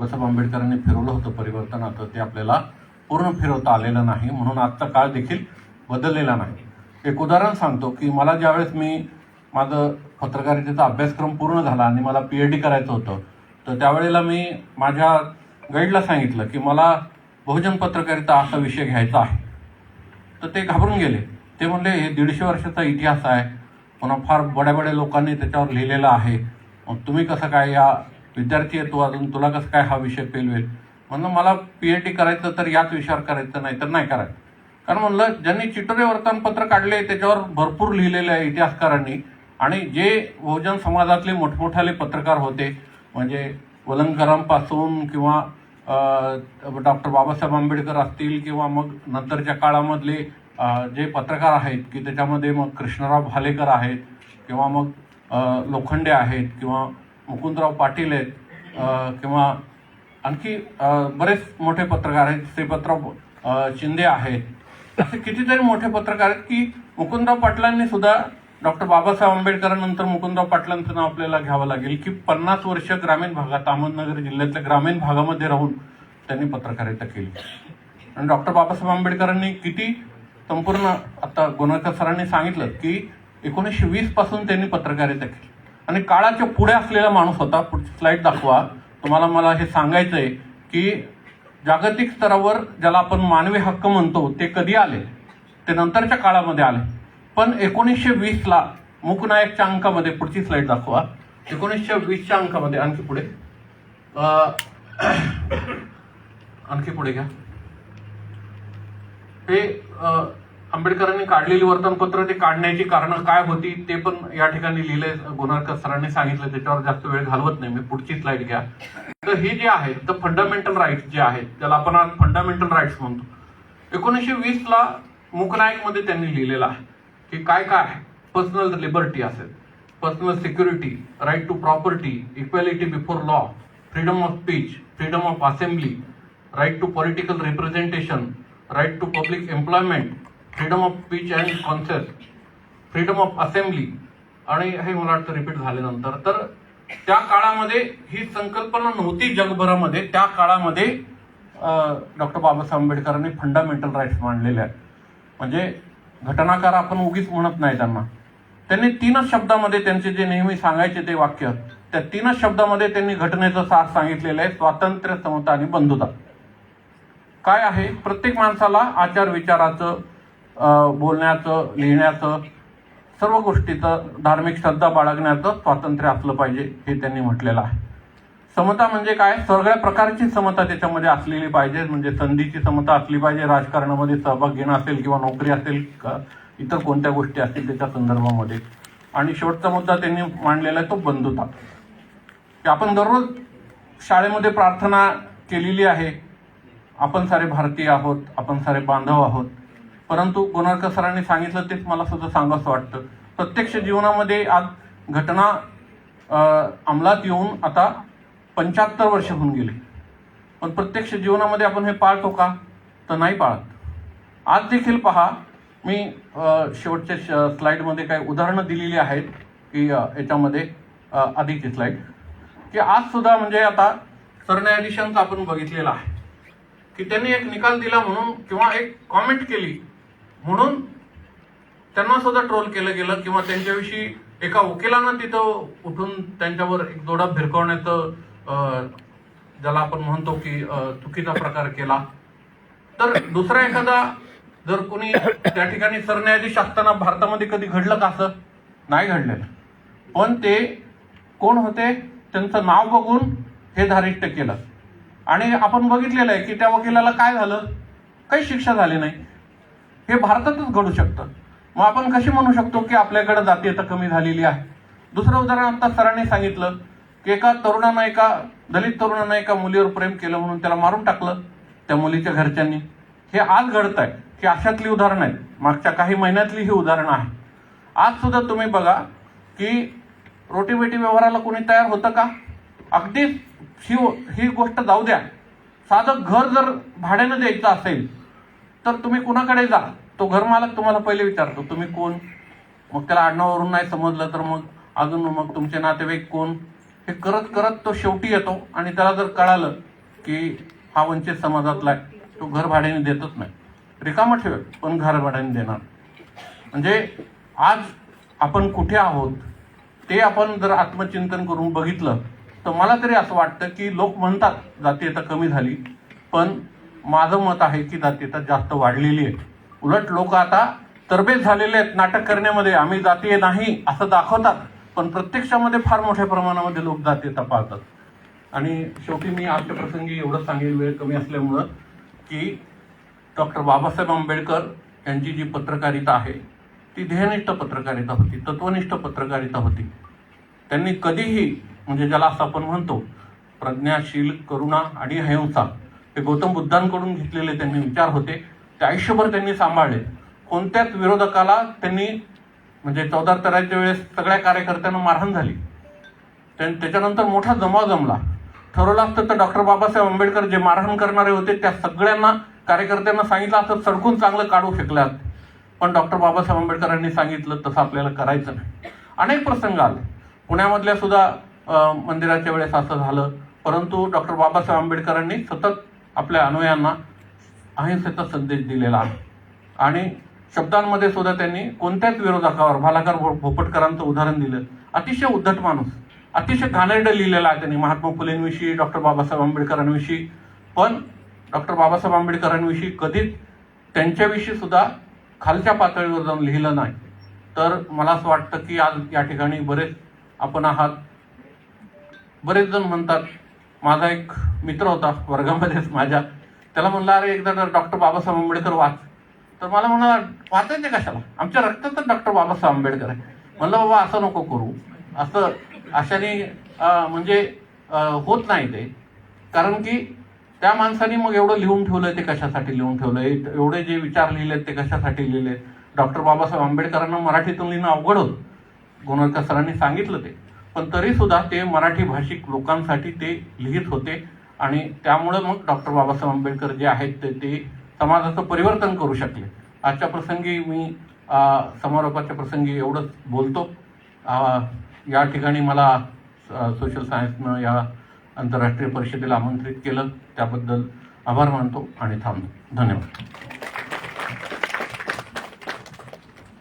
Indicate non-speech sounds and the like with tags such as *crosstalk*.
बाबासाहेब आंबेडकरांनी फिरवलं होतं परिवर्तनाचं ते आपल्याला पूर्ण फिरवता आलेलं नाही म्हणून आजचा काळ देखील बदललेला नाही. एक उदाहरण सांगतो की मला ज्यावेळेस मी माझं पत्रकारितेचा अभ्यासक्रम पूर्ण झाला आणि मला पी एच डी करायचं होतं तर त्यावेळेला मी माझ्या गाईडला सांगितलं की मला बहुजन पत्रकारिता असा विषय घ्यायचा आहे. तर ते घाबरून गेले. ते म्हणले हे दीडशे वर्षाचा इतिहास आहे. पुन्हा फार बड्या बड्या लोकांनी त्याच्यावर लिहिलेलं आहे. मग तुम्ही कसं काय या विद्यार्थी आहे तू अजून तुला कसं काय हा विषय पेलवेल म्हणलं मला पी एच डी करायचं तर याच विषयावर करायचं नाही तर नाही करायचं. कारण म्हणलं ज्यांनी चिटोरे वर्तमानपत्र काढले त्याच्यावर भरपूर लिहिलेले आहे इतिहासकारांनी. आणि जे बहुजन समाजातले मोठमोठाले पत्रकार होते म्हणजे वलंगकरांपासून किंवा डॉक्टर बाबासाहेब आंबेडकर असतील किंवा मग नंतरच्या काळामधले जे पत्रकार आहेत की त्याच्यामध्ये मग कृष्णराव भालेकर आहेत किंवा मग लोखंडे आहेत किंवा मुकुंदराव पाटील आहेत किंवा आणखी बरेच मोठे पत्रकार आहेत श्रीपतराव शिंदे आहेत. असे कितीतरी मोठे पत्रकार आहेत की मुकुंदराव पाटलांनी सुद्धा डॉक्टर बाबासाहेब आंबेडकरांनंतर मुकुंदराव पाटलांचं नाव आपल्याला घ्यावं लागेल की पन्नास वर्ष ग्रामीण भागात अहमदनगर जिल्ह्यातल्या ग्रामीण भागामध्ये राहून त्यांनी पत्रकारिता केली. आणि डॉक्टर बाबासाहेब आंबेडकरांनी किती संपूर्ण आता गोनकर सरांनी सांगितलं की एकोणीसशे वीसपासून त्यांनी पत्रकारिता केली. आणि काळाच्या पुढे असलेला माणूस होता. पुढची स्लाईड दाखवा. तुम्हाला मला हे सांगायचं आहे की जागतिक स्तरावर ज्याला आपण मानवी हक्क म्हणतो ते कधी आले? ते नंतरच्या काळामध्ये आले. पण एकोणीसशे वीसला मुकनायकच्या अंकामध्ये पुढची स्लाईड दाखवा. एकोणीसशे वीसच्या अंकामध्ये आणखी पुढे. *clears throat* आणखी पुढे घ्या. हे आंबेडकरांनी काढलेली वर्तमानपत्र ते काढण्याची कारणं काय होती ते पण या ठिकाणी लिहिले गुन्हाळकर सरांनी सांगितलं त्याच्यावर जास्त वेळ घालवत नाही. मी पुढची स्लाइड घ्या. तर हे जे आहेत तर फंडामेंटल राईट्स जे आहेत त्याला आपण आज फंडामेंटल राईट्स म्हणतो. एकोणीसशे वीस ला मुकनायकमध्ये त्यांनी लिहिलेलं आहे की काय काय आहे? पर्सनल लिबर्टी असेल personal security right to property equality before law freedom of speech freedom of assembly right to political representation right to public employment freedom of speech and concept freedom of assembly आणि हे मला वाटतं repeat झाल्यानंतर. तर त्या काळामध्ये ही संकल्पना नव्हती जगभरामध्ये. त्या काळामध्ये डॉक्टर बाबासाहेब आंबेडकरांनी फंडामेंटल राईट्स मांडलेले आहेत. म्हणजे घटनाकार आपण उगीच म्हणत नाही त्यांना. त्यांनी तीनच शब्दामध्ये त्यांचे जे नेहमी सांगायचे ते वाक्य त्या तीनच शब्दामध्ये त्यांनी घटनेचं सार सांगितलेलं आहे स्वातंत्र्य समता आणि बंधुता. काय आहे? प्रत्येक माणसाला आचार विचाराचं बोलण्याचं लिहिण्याचं सर्व गोष्टीचं धार्मिक श्रद्धा बाळगण्याचं स्वातंत्र्य असलं पाहिजे हे त्यांनी म्हटलेलं आहे. समता म्हणजे काय? सगळ्या प्रकारची समता त्याच्यामध्ये असलेली पाहिजे म्हणजे संधीची समता असली पाहिजे राजकारणामध्ये सहभाग घेणं असेल किंवा नोकरी असेल इतर कोणत्या गोष्टी असतील त्याच्या संदर्भामध्ये. आणि शेवटचा मुद्दा त्यांनी मांडलेला आहे तो बंधुता. की आपण दररोज शाळेमध्ये प्रार्थना केलेली आहे. आपण सारे भारतीय आहोत आपण सारे बांधव आहोत. परंतु गोनाळकर सरांनी सांगितलं तेच मला सुद्धा सांगावंसं वाटतं. प्रत्यक्ष जीवनामध्ये आज घटना अंमलात येऊन आता पंच्याहत्तर वर्ष होऊन गेले. पण प्रत्यक्ष जीवनामध्ये आपण हे पाळतो का? तर नाही पाळत. आज देखील पहा मी शेवटच्या श- काही उदाहरणं दिलेली आहेत की याच्यामध्ये आधीची स्लाईड की आज सुद्धा म्हणजे आता सरन्यायाधीशांचं आपण बघितलेलं आहे. की त्यांनी एक निकाल दिला म्हणून किंवा एक कॉमेंट केली म्हणून त्यांना सुद्धा ट्रोल केलं गेलं किंवा त्यांच्याविषयी एका वकिलानं तिथं उठून त्यांच्यावर एक दोडा भिरकवण्याचं ज्याला आपण म्हणतो की चुकीचा प्रकार केला. तर दुसरा एखादा जर कोणी त्या ठिकाणी सरन्यायाधीश असताना भारतामध्ये कधी घडलं का असं? नाही घडलेलं. पण ते कोण होते? त्यांचं नाव बघून हे धारिष्ट केलं. आणि आपण बघितलेलं आहे की त्या वकिलाला काय झालं? काही शिक्षा झाली नाही. हे भारतातच घडू शकतं. मग आपण कशी म्हणू शकतो की आपल्याकडे जातीयता कमी झालेली आहे? दुसरं उदाहरण आता सरांनी सांगितलं की एका तरुणानं एका दलित तरुणानं एका मुलीवर प्रेम केलं म्हणून त्याला मारून टाकलं त्या मुलीच्या घरच्यांनी. हे आज घडत आहे ही अशातली उदाहरणं आहेत. मागच्या काही महिन्यातली ही उदाहरणं आहे आज सुद्धा तुम्ही बघा की रोटीबेटी व्यवहाराला कोणी तयार होतं का? अगदी ही ही गोष्ट जाऊ द्या. साधं घर जर भाड्यानं द्यायचं असेल तर तुम्ही कुणाकडे जा? तो घरमालक तुम्हाला पहिले विचारतो तुम्ही कोण? मग त्याला आडनावरून नाही समजलं तर मग अजून मग तुमचे नातेवाईक कोण? हे करत करत तो शेवटी येतो आणि त्याला जर कळालं की हा वंचित समाजातला आहे तो घर भाड्याने देतच नाही. रिकामं ठेवेल पण घर भाड्याने देणार. म्हणजे आज आपण कुठे आहोत ते आपण जर आत्मचिंतन करून बघितलं तर मला तरी असं वाटतं की लोक म्हणतात जातीयता कमी झाली. पण माझं मत आहे की जातीयता जास्त वाढलेली आहे उलट लोक आता तरबेज झालेले आहेत नाटक करण्यामध्ये आम्ही जातीय नाही असं दाखवतात पण प्रत्यक्षामध्ये फार मोठ्या प्रमाणामध्ये लोक जातीयता पाळतात. आणि शेवटी मी आजच्या प्रसंगी एवढं सांगेल वेळ कमी असल्यामुळं की डॉक्टर बाबासाहेब आंबेडकर यांची जी पत्रकारिता आहे ती ध्येयनिष्ठ पत्रकारिता होती तत्वनिष्ठ पत्रकारिता होती. त्यांनी कधीही म्हणजे ज्याला असं आपण म्हणतो प्रज्ञाशील करुणा आणि अहिंसा हे गौतम बुद्धांकडून घेतलेले त्यांनी विचार होते. ते आयुष्यभर त्यांनी सांभाळले. कोणत्याच विरोधकाला त्यांनी म्हणजे चौदा तराच्या वेळेस सगळ्या कार्यकर्त्यांना मारहाण झाली. त्यां- त्याच्यानंतर मोठा जमाव जमला. ठरवलं असतं तर डॉक्टर बाबासाहेब आंबेडकर जे मारहाण करणारे होते त्या सगळ्यांना कार्यकर्त्यांना सांगितलं असं सडकून चांगलं काढू शकल्यात. पण डॉक्टर बाबासाहेब आंबेडकरांनी सांगितलं तसं आपल्याला करायचं नाही. अनेक प्रसंग आले. पुण्यामधल्या सुद्धा मंदिराच्या वेळेस असं झालं. परंतु डॉक्टर बाबासाहेब आंबेडकरांनी सतत आपल्या अनुयांना अहिंसेचा संदेश दिलेला आहे. आणि शब्दांमध्ये सुद्धा त्यांनी कोणत्याच विरोधकावर भालाकर भो- भोपटकरांचं उदाहरण दिलं. अतिशय उद्धट माणूस. अतिशय घाणेरडं लिहिलेलं आहे त्यांनी महात्मा फुलेंविषयी डॉक्टर बाबासाहेब आंबेडकरांविषयी. पण डॉक्टर बाबासाहेब आंबेडकरांविषयी कधीच त्यांच्याविषयी सुद्धा खालच्या पातळीवर जाऊन लिहिलं नाही. तर मला असं वाटतं की आज या ठिकाणी बरेच आपण आहात. बरेच जण म्हणतात माझा एक मित्र होता वर्गामध्येच माझ्या. त्याला म्हणलं अरे एकदा डॉक्टर बाबासाहेब आंबेडकर वाच. तर मला म्हणाला वाचायचे कशाला? आमच्या रक्तातच डॉक्टर बाबासाहेब आंबेडकर आहे. म्हणलं बाबा असं नको करू. असं अशाने म्हणजे होत नाही ते. कारण की त्या माणसाने मग एवढं लिहून ठेवलंय ते कशासाठी लिहून ठेवलंय? एवढे जे विचार लिहिलेत ते कशासाठी लिहिले डॉक्टर बाबासाहेब आंबेडकरांना मराठीतून लिहिणं अवघड होतं. गोनरकर सरांनी सांगितलं ते. पण तरी सुद्धा ते मराठी भाषिक लोकांसाठी ते लिहित होते. आणि त्यामुळं मग डॉक्टर बाबासाहेब आंबेडकर जे आहेत ते ते समाजाचं परिवर्तन करू शकले. आजच्या प्रसंगी मी समारोपाच्या प्रसंगी एवढंच बोलतो. या ठिकाणी मला सोशल सायन्सनं या आंतरराष्ट्रीय परिषदेला आमंत्रित केलं. त्याबद्दल आभार मानतो आणि थांबतो. धन्यवाद.